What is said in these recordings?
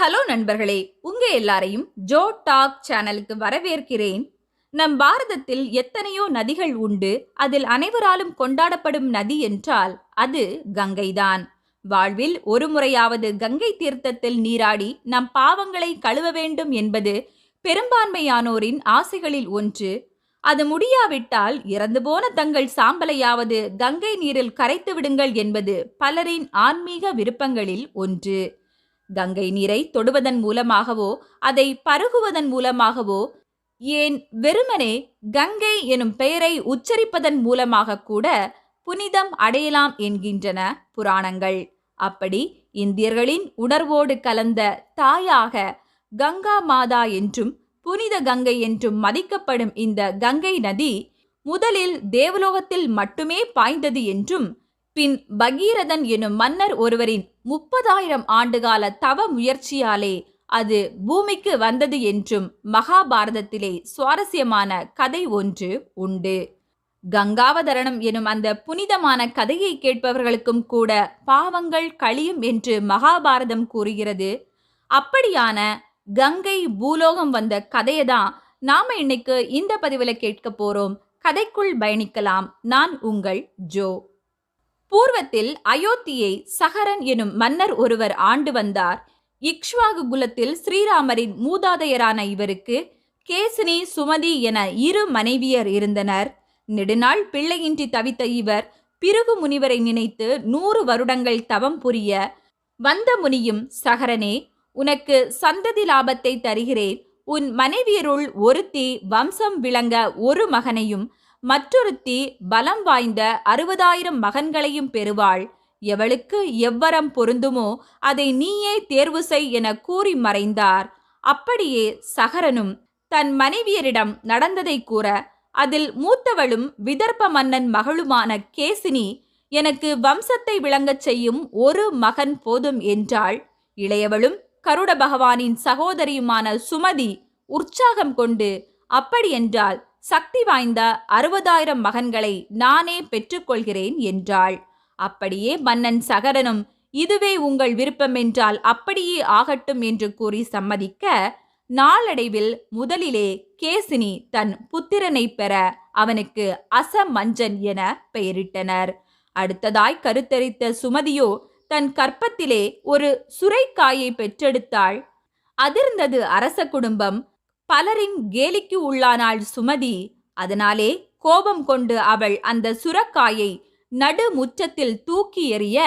Hello நண்பர்களே உங்க எல்லாரையும் ஜோ டாக் சேனலுக்கு வரவேற்கிறேன். நம் பாரதத்தில் எத்தனையோ நதிகள் உண்டு அதில் அனைவராலும் கொண்டாடப்படும் நதி என்றால் அது கங்கைதான். வாழ்வில் ஒரு முறையாவது கங்கை தீர்த்தத்தில் நீராடி நம் பாவங்களை கழுவ வேண்டும் என்பது பெரும்பான்மையானோரின் ஆசைகளில் ஒன்று. அது முடியாவிட்டால் இறந்து போன தங்கள் சாம்பலையாவது கங்கை நீரில் கரைத்து விடுங்கள் என்பது பலரின் ஆன்மீக விருப்பங்களில் ஒன்று. கங்கை நீரை தொடுவதன் மூலமாகவோ அதை பருகுவதன் மூலமாகவோ ஏன் வெறுமனே கங்கை எனும் பெயரை உச்சரிப்பதன் மூலமாக கூட புனிதம் அடையலாம் என்கின்றன புராணங்கள். அப்படி இந்தியர்களின் உணர்வோடு கலந்த தாயாக கங்கா மாதா என்றும் புனித கங்கை என்றும் மதிக்கப்படும் இந்த கங்கை நதி முதலில் தேவலோகத்தில் மட்டுமே பாய்ந்தது என்றும் பின் பகீரதன் எனும் மன்னர் ஒருவரின் முப்பதாயிரம் ஆண்டுகால தவ முயற்சியாலே அது பூமிக்கு வந்தது என்றும் மகாபாரதத்திலே சுவாரஸ்யமான கதை ஒன்று உண்டு. கங்காவதரணம் எனும் அந்த புனிதமான கதையை கேட்பவர்களுக்கும் கூட பாவங்கள் கழியும் என்று மகாபாரதம் கூறுகிறது. அப்படியான கங்கை பூலோகம் வந்த கதையை தான் நாம இன்னைக்கு இந்த பதிவில் கேட்க போறோம். கதைக்குள் பயணிக்கலாம். நான் உங்கள் ஜோ. பூர்வத்தில் அயோத்தியை சகரன் எனும் மன்னர் ஒருவர் ஆண்டு வந்தார். இக்ஷ்வாகு குலத்தில் ஸ்ரீராமரின் மூதாதையரான இவருக்கு கேசினி சுமதி என இரு மனைவியர் இருந்தனர். நெடுநாள் பிள்ளையின்றி தவித்த இவர் பிருகு முனிவரை நினைத்து நூறு வருடங்கள் தவம் புரிய வந்த முனியும் சகரனே உனக்கு சந்ததி லாபத்தை தருகிறேன். உன் மனைவியருள் ஒருத்தி வம்சம் விளங்க ஒரு மகனையும் மற்றொருத்தி பலம் வாய்ந்த அறுபதாயிரம் மகன்களையும் பெறுவாள். எவளுக்கு எவ்வரம் பொருந்துமோ அதை நீயே தேர்வு செய் என கூறி மறைந்தார். அப்படியே சகரனும் தன் மனைவியரிடம் நடந்ததை கூற அதில் மூத்தவளும் விதர்ப்ப மன்னன் மகளுமான கேசினி எனக்கு வம்சத்தை விளங்கச் செய்யும் ஒரு மகன் போதும் என்றாள். இளையவளும் கருட பகவானின் சகோதரியுமான சுமதி உற்சாகம் கொண்டு அப்படியென்றால் சக்தி வாய்ந்த அறுபதாயிரம் மகன்களை நானே பெற்றுக்கொள்கிறேன் என்றாள். அப்படியே மன்னன் சகரனும் இதுவே உங்கள் விருப்பம் என்றால் அப்படியே ஆகட்டும் என்று கூறி சம்மதிக்க நாளடைவில் முதலிலே கேசினி தன் புத்திரனை பெற அவனுக்கு அசமஞ்சன் என பெயரிட்டனர். அடுத்ததாய் கருத்தரித்த சுமதியோ தன் கற்பத்திலே ஒரு சுரைக்காயை பெற்றெடுத்தாள். அதிர்ந்தது அரச குடும்பம் பலரின் கேலிக்கு உள்ளானாள் சுமதி. அதனாலே கோபம் கொண்டு அவள் அந்த சுரக்காயை நடு முற்றத்தில் தூக்கி எறிய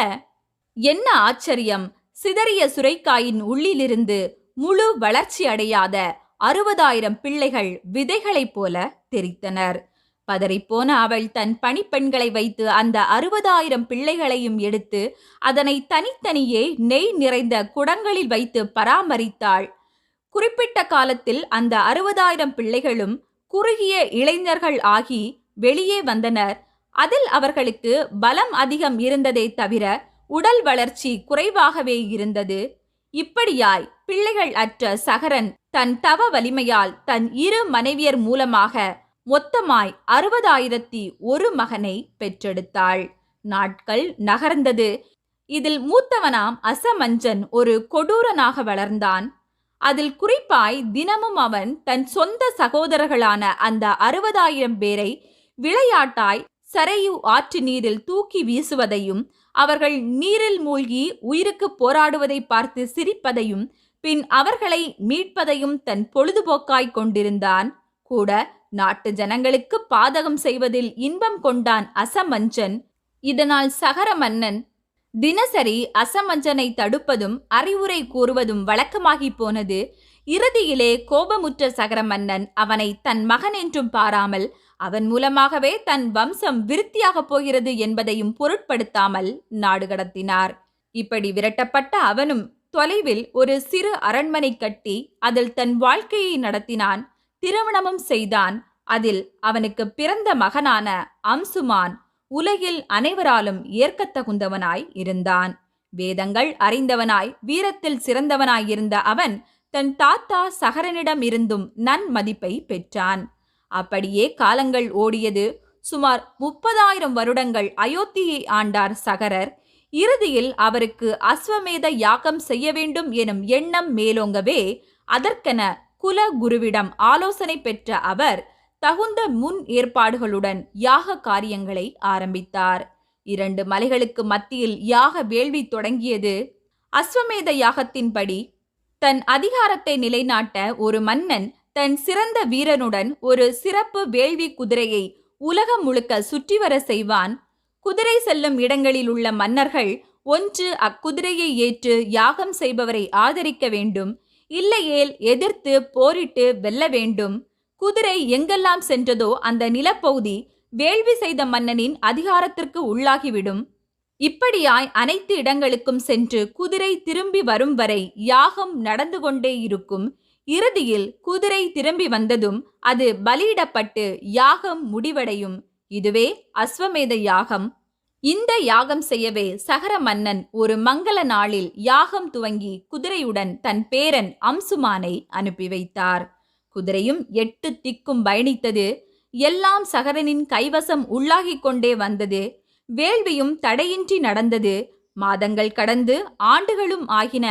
என்ன ஆச்சரியம்! சிதறிய சுரைக்காயின் உள்ளிலிருந்து முழு வளர்ச்சி அடையாத அறுபதாயிரம் பிள்ளைகள் விதைகளைப் போல தெரித்தனர். பதறிப்போன அவள் தன் பணிப்பெண்களை வைத்து அந்த அறுபதாயிரம் பிள்ளைகளையும் எடுத்து அதனை தனித்தனியே நெய் நிறைந்த குடங்களில் வைத்து பராமரித்தாள். குறிப்பிட்ட காலத்தில் அந்த அறுபதாயிரம் பிள்ளைகளும் குறுகிய இளைஞர்கள் ஆகி வெளியே வந்தனர். அதில் அவர்களுக்கு பலம் அதிகம் இருந்ததே தவிர உடல் வளர்ச்சி குறைவாகவே இருந்தது. இப்படியாய் பிள்ளைகள் அற்ற சகரன் தன் தவ வலிமையால் தன் இரு மனைவியர் மூலமாக மொத்தமாய் அறுபதாயிரத்தி ஒரு மகனை பெற்றெடுத்தாள். நாட்கள் நகர்ந்தது. இதில் மூத்தவனாம் அசமஞ்சன் ஒரு கொடூரனாக வளர்ந்தான். அதில் குறிப்பாய் தினமும் அவன் தன் சொந்த சகோதரர்களான அந்த அறுபதாயிரம் பேரை விளையாட்டாய் சரையு ஆற்று நீரில் தூக்கி வீசுவதையும் அவர்கள் நீரில் மூழ்கி உயிருக்கு போராடுவதை பார்த்து சிரிப்பதையும் பின் அவர்களை மீட்பதையும் தன் பொழுதுபோக்காய் கொண்டிருந்தான். கூட நாட்டு ஜனங்களுக்கு பாதகம் செய்வதில் இன்பம் கொண்டான் அசமஞ்சன். இதனால் சகர மன்னன் தினசரி அசமஞ்சனை தடுப்பதும் அறிவுரை கூறுவதும் வழக்கமாகி போனது. இறுதியிலே கோபமுற்ற சகர மன்னன் அவனை தன் மகன் என்றும் பாராமல் அவன் மூலமாகவே தன் வம்சம் விருத்தியாகப் போகிறது என்பதையும் பொருட்படுத்தாமல் நாடு கடத்தினார். இப்படி விரட்டப்பட்ட அவனும் தொலைவில் ஒரு சிறு அரண்மனை கட்டி அதில் தன் வாழ்க்கையை நடத்தினான் திருமணமும் செய்தான். அதில் அவனுக்கு பிறந்த மகனான அம்சுமான் உலகில் அனைவராலும் ஏற்கத்தகுந்தவனாய் இருந்தான். வேதங்கள் அறிந்தவனாய் வீரத்தில் சிறந்தவனாயிருந்த அவன் தன் தாத்தா சகரனிடம் இருந்தும் நன்மதிப்பை பெற்றான். அப்படியே காலங்கள் ஓடியது. சுமார் முப்பதாயிரம் வருடங்கள் அயோத்தியை ஆண்டார் சகரர். இறுதியில் அவருக்கு அஸ்வமேத யாகம் செய்ய வேண்டும் எனும் எண்ணம் மேலோங்கவே அதற்கென குல குருவிடம் ஆலோசனை பெற்ற அவர் தகுந்த முன் ஏற்பாடுகளுடன் யாக காரியங்களை ஆரம்பித்தார். இரண்டு மலைகளுக்கு மத்தியில் யாக வேள்வி தொடங்கியது அஸ்வமேத யாகத்தின்படி. தன் அதிகாரத்தை நிலைநாட்ட ஒரு மன்னன் தன் சிறந்த வீரனுடன் ஒரு சிறப்பு வேள்வி குதிரையை உலகம் முழுக்க சுற்றி வர செய்வான். குதிரை செல்லும் இடங்களில் உள்ள மன்னர்கள் ஒன்று அக்குதிரையை ஏற்று யாகம் செய்பவரை ஆதரிக்க வேண்டும். இல்லையேல் எதிர்த்து போரிட்டு வெல்ல வேண்டும். குதிரை எங்கெல்லாம் சென்றதோ அந்த நிலப்பகுதி வேள்வி செய்த மன்னனின் அதிகாரத்திற்கு உள்ளாகிவிடும். இப்படியாய் அனைத்து இடங்களுக்கும் சென்று குதிரை திரும்பி வரும் வரை யாகம் நடந்து கொண்டே இருக்கும். இறுதியில் குதிரை திரும்பி வந்ததும் அது பலியிடப்பட்டு யாகம் முடிவடையும். இதுவே அஸ்வமேத யாகம். இந்த யாகம் செய்யவே சகர மன்னன் ஒரு மங்கள நாளில் யாகம் துவங்கி குதிரையுடன் தன் பேரன் அம்சுமானை அனுப்பி வைத்தார். குதிரையும் எட்டு திக்கும் பயணித்தது. எல்லாம் சகரனின் கைவசம் உள்ளாகிக் கொண்டே வந்தது. வேள்வியும் தடையின்றி நடந்தது. மாதங்கள் கடந்து ஆண்டுகளும் ஆகின.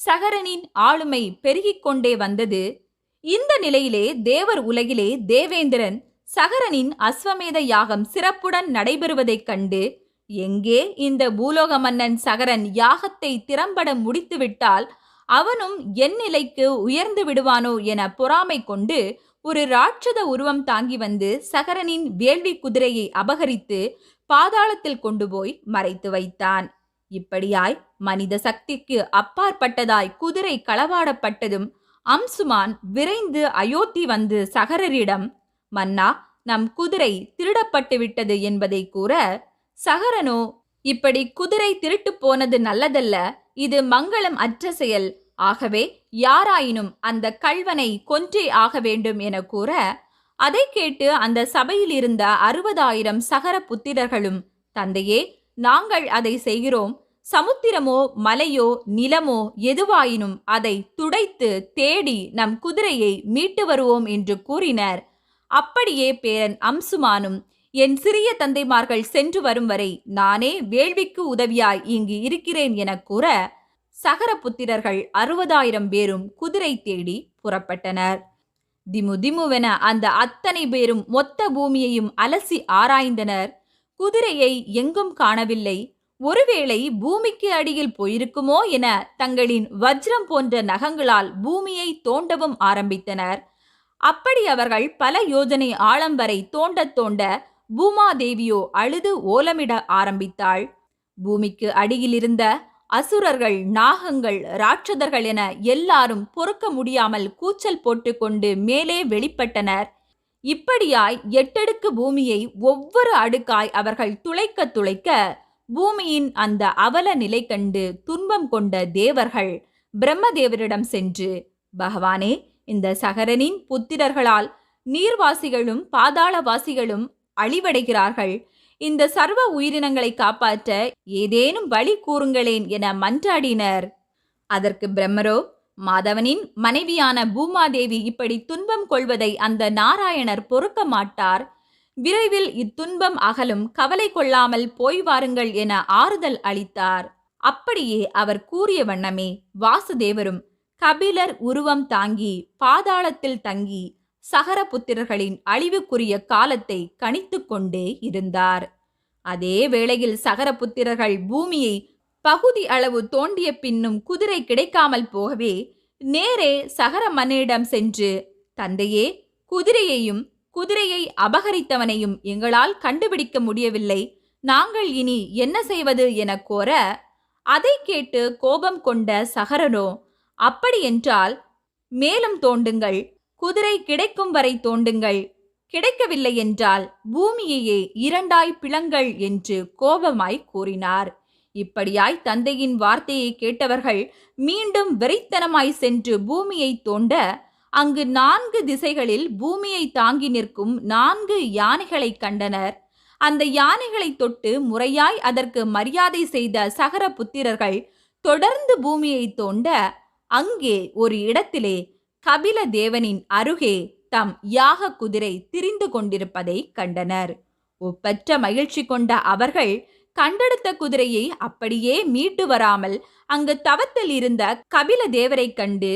சகரனின் ஆளுமை பெருகிக் கொண்டே வந்தது. இந்த நிலையிலே தேவர் உலகிலே தேவேந்திரன் சகரனின் அஸ்வமேத யாகம் சிறப்புடன் நடைபெறுவதைக் கண்டு எங்கே இந்த பூலோக மன்னன் சகரன் யாகத்தை திறம்பட முடித்துவிட்டால் அவனும் என் நிலைக்கு உயர்ந்து விடுவானோ என பொறாமை கொண்டு ஒரு ராட்சத உருவம் தாங்கி வந்து சகரனின் வேள்வி குதிரையை அபகரித்து பாதாளத்தில் கொண்டு போய் மறைத்து வைத்தான். இப்படியாய் மனித சக்திக்கு அப்பாற்பட்டதாய் குதிரை களவாடப்பட்டதும் அம்சுமான் விரைந்து அயோத்தி வந்து சகரரிடம் மன்னா நம் குதிரை திருடப்பட்டு விட்டது என்பதை கூற சகரனோ இப்படி குதிரை திருட்டு போனது நல்லதல்ல. இது மங்களம் அற்ற செயல். ஆகவே யாராயினும் அந்த கள்வனை கொன்றே ஆக வேண்டும் என கூற அதை கேட்டு அந்த சபையில் இருந்த அறுபதாயிரம் சகர புத்திரர்களும் தந்தையே நாங்கள் அதை செய்கிறோம். சமுத்திரமோ மலையோ நிலமோ எதுவாயினும் அதை துடைத்து தேடி நம் குதிரையை மீட்டு வருவோம் என்று கூறினர். அப்படியே பேரன் அம்சுமானும் என் சிறிய தந்தைமார்கள் சென்று வரும் வரை நானே வேள்விக்கு உதவியாய் இங்கு இருக்கிறேன் என கூற சகர புத்திரர்கள் அறுபதாயிரம் பேரும் குதிரை தேடி புறப்பட்டனர். திமு திமுவென அந்த அத்தனை பேரும் மொத்த பூமியையும் அலசி ஆராய்ந்தனர். குதிரையை எங்கும் காணவில்லை. ஒருவேளை பூமிக்கு அடியில் போயிருக்குமோ என தங்களின் வஜ்ரம் போன்ற நகங்களால் பூமியை தோண்டவும் ஆரம்பித்தனர். அப்படி அவர்கள் பல யோஜனை ஆழம் வரை தோண்ட தோண்ட பூமாதேவியோ அழுது ஓலமிட ஆரம்பித்தாள். பூமிக்கு அடியிலிருந்த அசுரர்கள் நாகங்கள் ராட்சதர்கள் என எல்லாரும் பொறுக்க முடியாமல் கூச்சல் போட்டுக்கொண்டு மேலே வெளிப்பட்டனர். இப்படியாய் எட்டடுக்கு பூமியை ஒவ்வொரு அடுக்காய் அவர்கள் துளைக்க துளைக்க பூமியின் அந்த அவல நிலை கண்டு துன்பம் கொண்ட தேவர்கள் பிரம்மதேவரிடம் சென்று பகவானே இந்த சகரனின் புத்திரர்களால் நீர்வாசிகளும் பாதாளவாசிகளும் அழிவடைகிறார்கள். இந்த சர்வ உயிரினங்களை காப்பாற்ற ஏதேனும் வழி கூறுங்களேன் என மன்றாடினர். அதற்கு பிரம்மரோ மாதவனின் மனைவியான பூமாதேவி இப்படி துன்பம் கொள்வதை அந்த நாராயணர் பொறுக்க மாட்டார். விரைவில் இத்துன்பம் அகலும் கவலை கொள்ளாமல் போய் வாருங்கள் என ஆறுதல் அளித்தார். அப்படியே அவர் கூறிய வண்ணமே வாசுதேவரும் கபிலர் உருவம் தாங்கி பாதாளத்தில் தங்கி சகரபுத்திரர்களின் அழிவுக்குரிய காலத்தை கணித்துக்கொண்டே இருந்தார். அதே வேளையில் சகரபுத்திரர்கள் பூமியை பகுதி அளவு தோண்டிய பின்னும் குதிரை கிடைக்காமல் போகவே நேரே சகர மன்னனிடம் சென்று தந்தையே குதிரையையும் குதிரையை அபகரித்தவனையும் எங்களால் கண்டுபிடிக்க முடியவில்லை. நாங்கள் இனி என்ன செய்வது என கோர அதை கேட்டு கோபம் கொண்ட சகரனோ அப்படியென்றால் மேலும் தோண்டுங்கள். குதிரை கிடைக்கும் வரை தோண்டுங்கள். கிடைக்கவில்லை என்றால் பூமியையே இரண்டாய் பிளங்கள் என்று கோபமாய் கூறினார். இப்படியாய் தந்தையின் வார்த்தையை கேட்டவர்கள் மீண்டும் வெறித்தனமாய் சென்று பூமியை தோண்ட அங்கு நான்கு திசைகளில் பூமியை தாங்கி நிற்கும் நான்கு யானைகளை கண்டனர். அந்த யானைகளை தொட்டு முறையாய் அதற்கு மரியாதை செய்த சகர புத்திரர்கள் தொடர்ந்து பூமியை தோண்ட அங்கே ஒரு இடத்திலே கபில தேவனின் அருகே தம் யாக குதிரை திரிந்து கொண்டிருப்பதை கண்டனர். ஒப்பற்ற மகிழ்ச்சி கொண்ட அவர்கள் கண்டெடுத்த குதிரையை அப்படியே மீட்டு வராமல் அங்கு தவத்தில் இருந்த கபில தேவரை கண்டு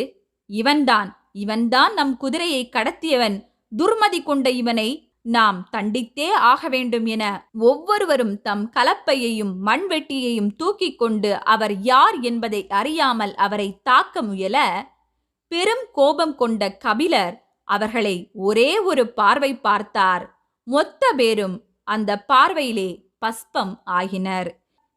இவன்தான் இவன்தான் நம் குதிரையை கடத்தியவன். துர்மதி கொண்ட இவனை நாம் தண்டித்தே ஆக வேண்டும் என ஒவ்வொருவரும் தம் கலப்பையையும் மண்வெட்டியையும் தூக்கிக் கொண்டு அவர் யார் என்பதை அறியாமல் அவரை தாக்க முயல பெரும் கோபம் கொண்ட கபிலர் அவர்களை ஒரே ஒரு பார்வை பார்த்தார். மொத்த பேரும் அந்த பார்வையிலே பஸ்பம் ஆகினர்.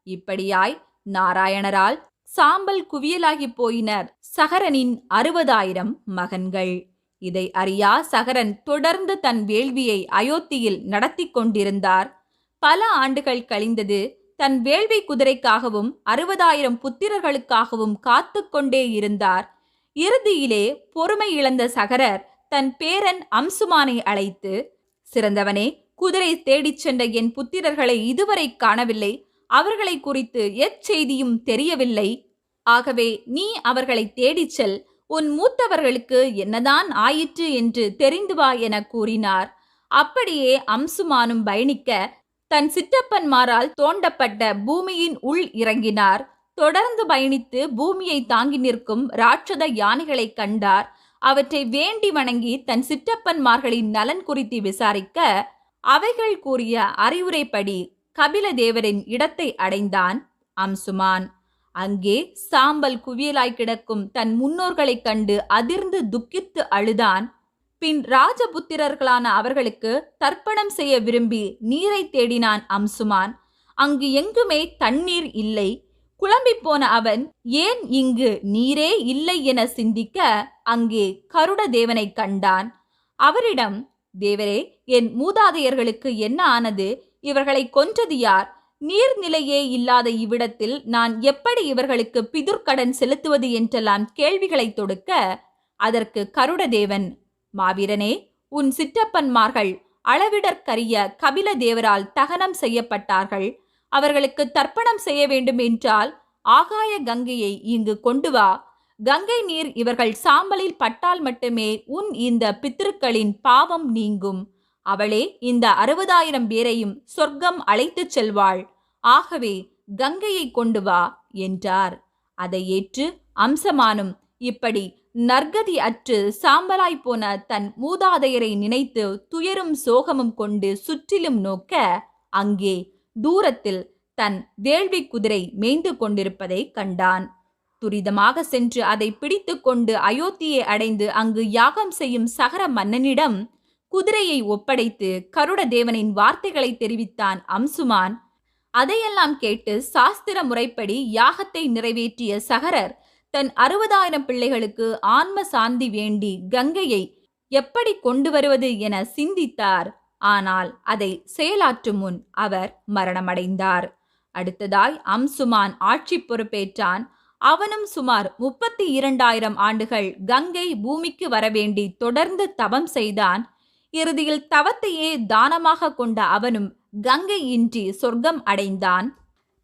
இப்படியாய் நாராயணரால் சாம்பல் குவியலாகி போயினர் சகரனின் அறுபதாயிரம் மகன்கள். இதை அறியா சகரன் தொடர்ந்து தன் வேள்வியை அயோத்தியில் நடத்தி கொண்டிருந்தார். பல ஆண்டுகள் கழிந்தது தன் வேள்வி குதிரைக்காகவும் அறுபதாயிரம் புத்திரர்களுக்காகவும் காத்து கொண்டே இருந்தார். இறுதியிலே பொறுமை இழந்த சகரர் தன் பேரன் அம்சுமானை அழைத்து சிறந்தவனே குதிரை தேடிச் சென்ற என் புத்திரர்களை இதுவரை காணவில்லை. அவர்களை குறித்து எச்செய்தியும் தெரியவில்லை. ஆகவே நீ அவர்களை தேடிச் செல். உன் மூத்தவர்களுக்கு என்னதான் ஆயிற்று என்று தெரிந்து வா என கூறினார். அப்படியே அம்சுமானும் பயணிக்க தன் சிற்றப்பன்மாரால் தோண்டப்பட்ட பூமியின் உள் இறங்கினார். தொடர்ந்து பயணித்து பூமியை தாங்கி நிற்கும் ராட்சத யானைகளை கண்டார். அவற்றை வேண்டி வணங்கி தன் சிற்றப்பன்மார்களின் நலன் குறித்து விசாரிக்க அவைகள் கூறிய அறிவுரைப்படி கபில தேவரின் இடத்தை அடைந்தான் அம்சுமான். அங்கே சாம்பல் குவியலாய் கிடக்கும் தன் முன்னோர்களைக் கண்டு அதிர்ந்து துக்கித்து அழுதான். பின் ராஜபுத்திரர்களான அவர்களுக்கு தர்ப்பணம் செய்ய விரும்பி நீரை தேடினான் அம்சுமான். அங்கு எங்குமே தண்ணீர் இல்லை. குழம்பிப் போன அவன் ஏன் இங்கு நீரே இல்லை என சிந்திக்க அங்கே கருட தேவனை கண்டான். அவரிடம் தேவரே என் மூதாதையர்களுக்கு என்ன ஆனது? இவர்களை கொன்றது யார்? நீர்நிலையே இல்லாத இவ்விடத்தில் நான் எப்படி இவர்களுக்கு பிதுர்க்கடன் செலுத்துவது என்றெல்லாம் கேள்விகளை தொடுக்க அதற்கு கருடதேவன் மாவீரனே உன் சிற்றப்பன்மார்கள் அளவிடற்கரிய கபில தேவரால் தகனம் செய்யப்பட்டார்கள். அவர்களுக்கு தர்ப்பணம் செய்ய வேண்டும் என்றால் ஆகாய கங்கையை இங்கு கொண்டு வா. கங்கை நீர் இவர்கள் சாம்பலில் பட்டால் மட்டுமே உன் இந்த பித்திருக்களின் பாவம் நீங்கும். அவளே இந்த அறுபதாயிரம் பேரையும் சொர்க்கம் அழைத்துச் செல்வாள். ஆகவே கங்கையை கொண்டு வா என்றார். அதை ஏற்று அம்சமானும் இப்படி நற்கதி அற்று சாம்பலாய் போன தன் மூதாதையரை நினைத்து துயரும் சோகமும் கொண்டு சுற்றிலும் நோக்க அங்கே தூரத்தில் தன் வேள்வி குதிரை மேய்ந்து கொண்டிருப்பதை கண்டான். துரிதமாக சென்று அதை பிடித்து கொண்டு அயோத்தியை அடைந்து அங்கு யாகம் செய்யும் சகர மன்னனிடம் குதிரையை ஒப்படைத்து கருட தேவனின் வார்த்தைகளை தெரிவித்தான் அம்சுமான். அதையெல்லாம் கேட்டு சாஸ்திர முறைப்படி யாகத்தை நிறைவேற்றிய சகரர் தன் அறுபதாயிரம் பிள்ளைகளுக்கு ஆன்ம சாந்தி வேண்டி கங்கையை எப்படி கொண்டு வருவது என சிந்தித்தார். ஆனால் அதை செயலாற்றும் முன் அவர் மரணமடைந்தார். அடுத்ததாய் அம்சுமான் ஆட்சி பொறுப்பேற்றான். அவனும் சுமார் முப்பத்தி இரண்டாயிரம் ஆண்டுகள் கங்கை பூமிக்கு வரவேண்டி தொடர்ந்து தவம் செய்தான். இறுதியில் தவத்தையே தானமாக கொண்ட அவனும் கங்கை இன்றி சொர்க்கம் அடைந்தான்.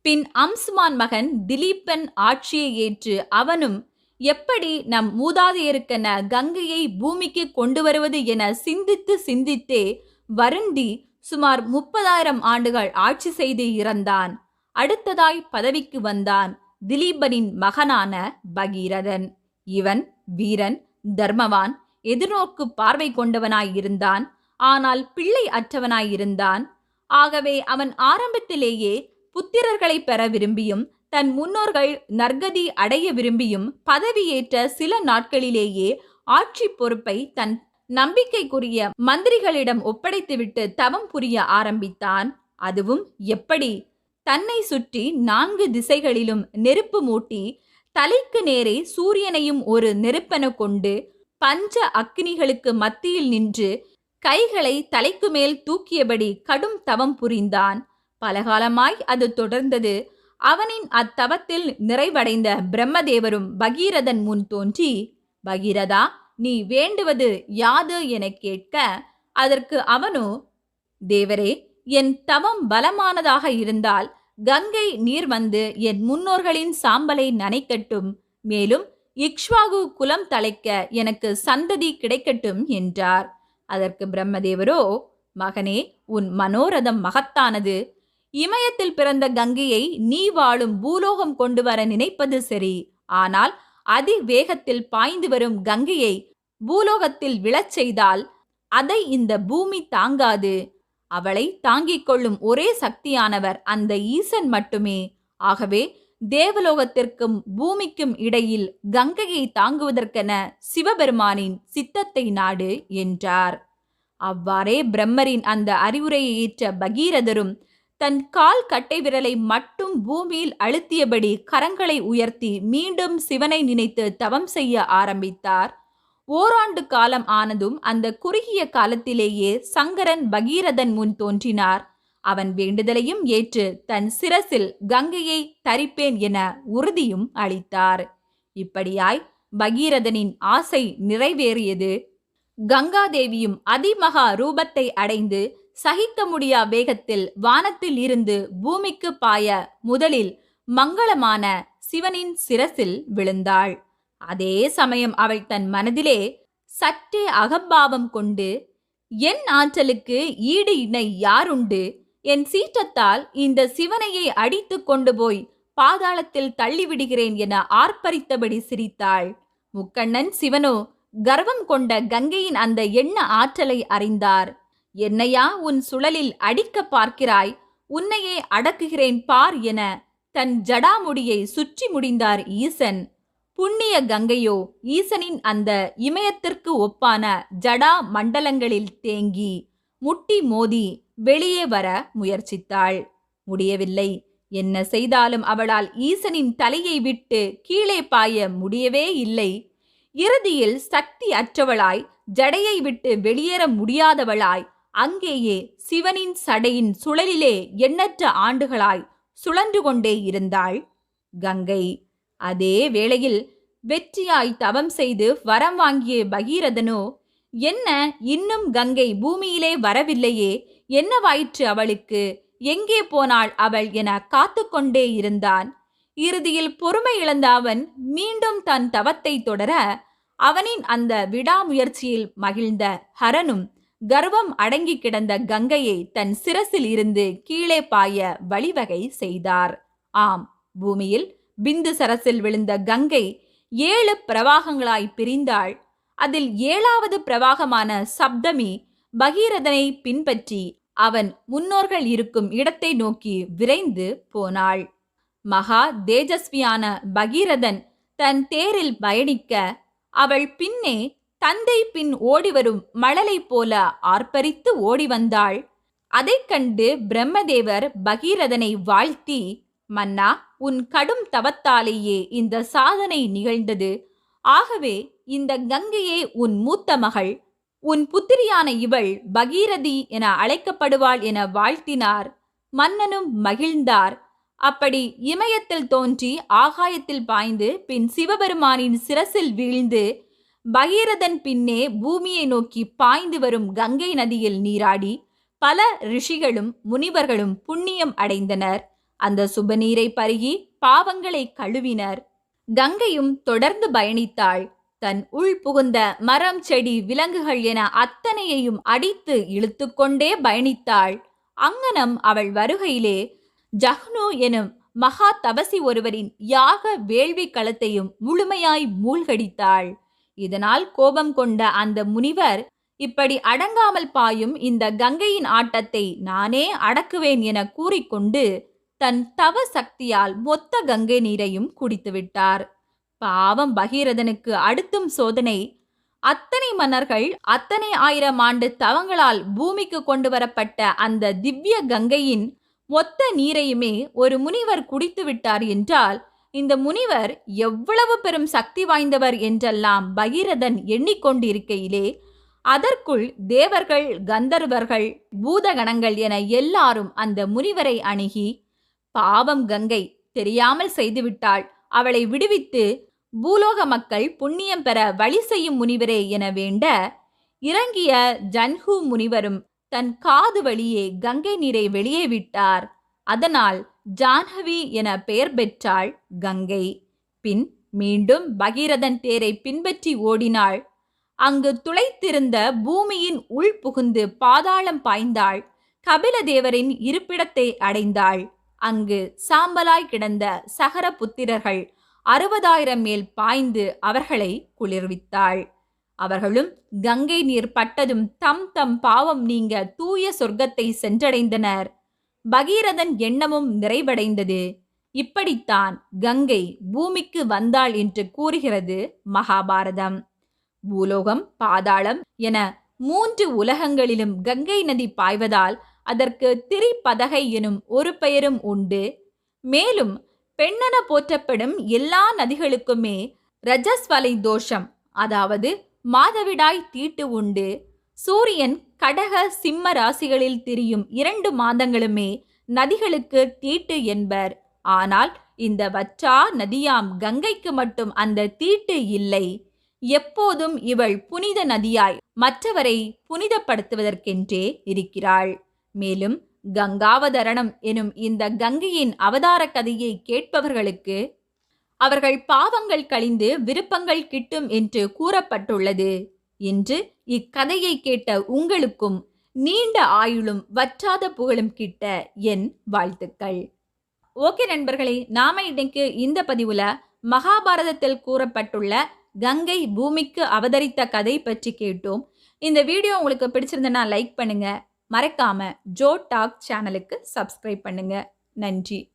பின் அம்சுமான் மகன் திலீபன் ஆட்சியை ஏற்று அவனும் எப்படி நம் மூதாதையருக்கென கங்கையை பூமிக்கு கொண்டு வருவது என சிந்தித்து சிந்தித்தே வருந்தி சுமார் முப்பதாயிரம் ஆண்டுகள் ஆட்சி செய்து இறந்தான். அடுத்ததாய் பதவிக்கு வந்தான் திலீபனின் மகனான பகீரதன். இவன் வீரன் தர்மவான் எதிர்நோக்கு பார்வை கொண்டவனாயிருந்தான் ஆனால் பிள்ளை அற்றவனாயிருந்தான் ஆகவே அவன் ஆரம்பத்திலேயே புத்திரர்களை பெற விரும்பியும் தன் முன்னோர்கள் நற்கதி அடைய விரும்பியும் பதவியேற்ற சில நாட்களிலேயே ஆட்சி பொறுப்பை தன் நம்பிக்கைக்குரிய மந்திரிகளிடம் ஒப்படைத்துவிட்டு தவம் புரிய ஆரம்பித்தான். அதுவும் எப்படி? தன்னை சுற்றி நான்கு திசைகளிலும் நெருப்பு மூட்டி தலைக்கு நேரே சூரியனையும் ஒரு நெருப்பென கொண்டு பஞ்ச அக்னிகளுக்கு மத்தியில் நின்று கைகளை தலைக்கு மேல் தூக்கியபடி கடும் தவம் புரிந்தான். பலகாலமாய் அது தொடர்ந்தது. அவனின் அத்தவத்தில் நிறைவடைந்த பிரம்மதேவரும் பகீரதன் முன் தோன்றி பகீரதா நீ வேண்டுவது யாது எனக் கேட்க அதற்கு அவனோ தேவரே என் தவம் பலமானதாக இருந்தால் கங்கை நீர் வந்து என் முன்னோர்களின் சாம்பலை நனைக்கட்டும். மேலும் இக்ஷ்வாகு குலம் தலைக்க எனக்கு சந்ததி கிடைக்கட்டும் என்றார். அதற்கு பிரம்மதேவரோ மகனே உன் மனோரதம் மகத்தானது. இமயத்தில் பிறந்த கங்கையை நீ வாழும் பூலோகம் கொண்டு வர நினைப்பது சரி. ஆனால் அதிவேகத்தில் பாய்ந்து வரும் கங்கையை பூலோகத்தில் விழச் செய்தால் அதை இந்த பூமி தாங்காது. அவளை தாங்கிக் கொள்ளும் ஒரே சக்தியானவர் அந்த ஈசன் மட்டுமே. ஆகவே தேவலோகத்திற்கும் பூமிக்கும் இடையில் கங்கையை தாங்குவதற்கென சிவபெருமானின் சித்தத்தை நாடு என்றார். அவ்வாறே பிரம்மரின் அந்த அறிவுரையை ஏற்ற பகீரதரும் தன் கால் கட்டை விரலை மட்டும் பூமியில் அழுத்தியபடி கரங்களை உயர்த்தி மீண்டும் சிவனை நினைத்து தவம் செய்ய ஆரம்பித்தார். ஓராண்டு காலம் ஆனதும் அந்த குறுகிய காலத்திலேயே சங்கரன் பகீரதன் முன் தோன்றினார். அவன் வேண்டுதலையும் ஏற்று தன் சிரசில் கங்கையை தரிப்பேன் என உறுதியும் அளித்தார். இப்படியாய் பகீரதனின் ஆசை நிறைவேறியது. கங்காதேவியும் அதிமகா ரூபத்தை அடைந்து சகிக்க முடியா வேகத்தில் வானத்தில் இருந்து பூமிக்கு பாய முதலில் மங்களமான சிவனின் சிரசில் விழுந்தாள். அதே சமயம் அவள் தன் மனதிலே சற்றே அகம்பாவம் கொண்டு என் ஆற்றலுக்கு ஈடு இணை யாருண்டு? என் சீற்றத்தால் இந்த சிவனையை அடித்து கொண்டு போய் பாதாளத்தில் தள்ளிவிடுகிறேன் என ஆர்ப்பரித்தபடி சிரித்தாள். முக்கண்ணன் சிவனோ கர்வம் கொண்ட கங்கையின் அந்த எண்ண ஆற்றலை அறிந்தார். என்னையா உன் சுழலில் அடிக்க பார்க்கிறாய்? உன்னையே அடக்குகிறேன் பார் என தன் ஜடாமுடியை சுற்றி முடிந்தார் ஈசன். புண்ணிய கங்கையோ ஈசனின் அந்த இமயத்திற்கு ஒப்பான ஜடா மண்டலங்களில் தேங்கி முட்டி மோதி வெளியே வர முயற்சித்தாள். முடியவில்லை. என்ன செய்தாலும் அவளால் ஈசனின் தலையை விட்டு கீழே பாய முடியவே இல்லை. இறுதியில் சக்தி அற்றவளாய் ஜடையை விட்டு வெளியேற முடியாதவளாய் அங்கேயே சிவனின் சடையின் சுழலிலே எண்ணற்ற ஆண்டுகளாய் சுழன்று கொண்டே இருந்தாள். கங்கை அதே வேளையில் வெற்றியாய் தவம் செய்து வரம் வாங்கிய பகீரதனோ என்ன இன்னும் கங்கை பூமியிலே வரவில்லையே என்னவாயிற்று அவளுக்கு எங்கே போனாள் அவள் என காத்து கொண்டே இருந்தான். இறுதியில் பொறுமை இழந்த அவன் மீண்டும் தன் தவத்தை தொடர அவனின் அந்த விடாமுயற்சியில் மகிழ்ந்த ஹரனும் கர்வம் அடங்கி கிடந்த கங்கையை தன் சிரசில் இருந்து கீழே பாய வழிவகை செய்தார். ஆம் பூமியில் பிந்து சரசில் விழுந்த கங்கை ஏழு பிரவாகங்களாய் பிரிந்தாள். அதில் ஏழாவது பிரவாகமான சப்தமி பகீரதனை பின்பற்றி அவன் முன்னோர்கள் இருக்கும் இடத்தை நோக்கி விரைந்து போனாள். மகா தேஜஸ்வியான பகீரதன் தன் தேரில் பயணிக்க அவள் பின்னே தந்தை பின் ஓடிவரும் மழலை போல ஆர்ப்பரித்து ஓடி வந்தாள். அதைக் கண்டு பிரம்மதேவர் பகீரதனை வாழ்த்தி மன்னா உன் கடும் தவத்தாலேயே இந்த சாதனை நிகழ்ந்தது. ஆகவே இந்த கங்கையே உன் மூத்த மகள். உன் புத்திரியான இவள் பகீரதி என அழைக்கப்படுவாள் என வாழ்த்தினார். மன்னனும் மகிழ்ந்தார். அப்படி இமயத்தில் தோன்றி ஆகாயத்தில் பாய்ந்து பின் சிவபெருமானின் சிரசில் வீழ்ந்து பகீரதன் பின்னே பூமியை நோக்கி பாய்ந்து வரும் கங்கை நதியில் நீராடி பல ரிஷிகளும் முனிவர்களும் புண்ணியம் அடைந்தனர். அந்த சுபநீரை பருகி பாவங்களை கழுவினர். கங்கையும் தொடர்ந்து பயணித்தாள். தன் உள் புகுந்த மரம் செடி விலங்குகள் என அத்தனையையும் அடித்து இழுத்துக்கொண்டே பயணித்தாள். அங்கனம் அவள் வருகையிலே ஜஹ்னு எனும் மகா தபசி ஒருவரின் யாக வேள்வி களத்தையும் முழுமையாய் மூழ்கடித்தாள். இதனால் கோபம் கொண்ட அந்த முனிவர் இப்படி அடங்காமல் பாயும் இந்த கங்கையின் ஆட்டத்தை நானே அடக்குவேன் என கூறிக்கொண்டு தன் தவ சக்தியால் மொத்த கங்கை நீரையும் குடித்துவிட்டார் பாவம் பகீரதனுக்கு அடுத்தும் சோதனை. அத்தனை மன்னர்கள் அத்தனை ஆயிரம் ஆண்டு தவங்களால் பூமிக்கு கொண்டு வரப்பட்ட அந்த திவ்ய கங்கையின் மொத்த நீரையுமே ஒரு முனிவர் குடித்து விட்டார் என்றால் இந்த முனிவர் எவ்வளவு பெரும் சக்தி வாய்ந்தவர் என்றெல்லாம் பகீரதன் எண்ணிக்கொண்டிருக்கையிலே அதற்குள் தேவர்கள் கந்தர்வர்கள் பூதகணங்கள் என எல்லாரும் அந்த முனிவரை அணுகி பாவம் கங்கை தெரியாமல் செய்துவிட்டாள். அவளை விடுவித்து பூலோக மக்கள் புண்ணியம் பெற வழி செய்யும் முனிவரே என வேண்ட இறங்கிய ஜன்ஹு முனிவரும் தன் காது வழியே கங்கை நீரை வெளியே விட்டார். அதனால் ஜான்ஹவி என பெயர் பெற்றாள் கங்கை. பின் மீண்டும் பகீரதன் தேரை பின்பற்றி ஓடினாள். அங்கு துளைத்திருந்த பூமியின் உள் புகுந்து பாதாளம் பாய்ந்தாள். கபிலதேவரின் இருப்பிடத்தை அடைந்தாள். அங்கு சாம்பலாய் கிடந்த சகர புத்திரர்கள் அறுபதாயிரம் மேல் பாய்ந்து அவர்களை குளிர்வித்தாள். அவர்களும் கங்கை நீர் பட்டதும் தம் தம் பாவம் நீங்க தூய சொர்க்கத்தை சென்றடைந்தனர். பகீரதன் எண்ணமும் நிறைவடைந்தது. இப்படித்தான் கங்கை பூமிக்கு வந்தாள் என்று கூறுகிறது மகாபாரதம். பூலோகம் பாதாளம் என மூன்று உலகங்களிலும் கங்கை நதி பாய்வதால் அதற்கு திரிபதகை எனும் ஒரு பெயரும் உண்டு. மேலும் பெண்ணென போற்றப்படும் எல்லா நதிகளுக்குமே ரஜஸ்வலை தோஷம் அதாவது மாதவிடாய் தீட்டு உண்டு. சூரியன் கடக சிம்ம ராசிகளில் திரியும் இரண்டு மாதங்களுமே நதிகளுக்கு தீட்டு என்பர். ஆனால் இந்த வற்றா நதியாம் கங்கைக்கு மட்டும் அந்த தீட்டு இல்லை. எப்போதும் இவள் புனித நதியாய் மற்றவரை புனிதப்படுத்துவதற்கென்றே இருக்கிறாள். மேலும் கங்காவதரணம் எனும் இந்த கங்கையின் அவதார கதையை கேட்பவர்களுக்கு அவர்கள் பாவங்கள் கழிந்து விருப்பங்கள் கிட்டும் என்று கூறப்பட்டுள்ளது. என்று இக்கதையை கேட்ட உங்களுக்கும் நீண்ட ஆயுளும் வற்றாத புகழும் கிட்ட என் வாழ்த்துக்கள். ஓகே நண்பர்களே நாம இன்னைக்கு இந்த பதிவுல மகாபாரதத்தில் கூறப்பட்டுள்ள கங்கை பூமிக்கு அவதரித்த கதை பற்றி கேட்டோம். இந்த வீடியோ உங்களுக்கு பிடிச்சிருந்தனா லைக் பண்ணுங்க. மறக்காம ஜோ டாக் சேனலுக்கு சப்ஸ்கிரைப் பண்ணுங்க. நன்றி.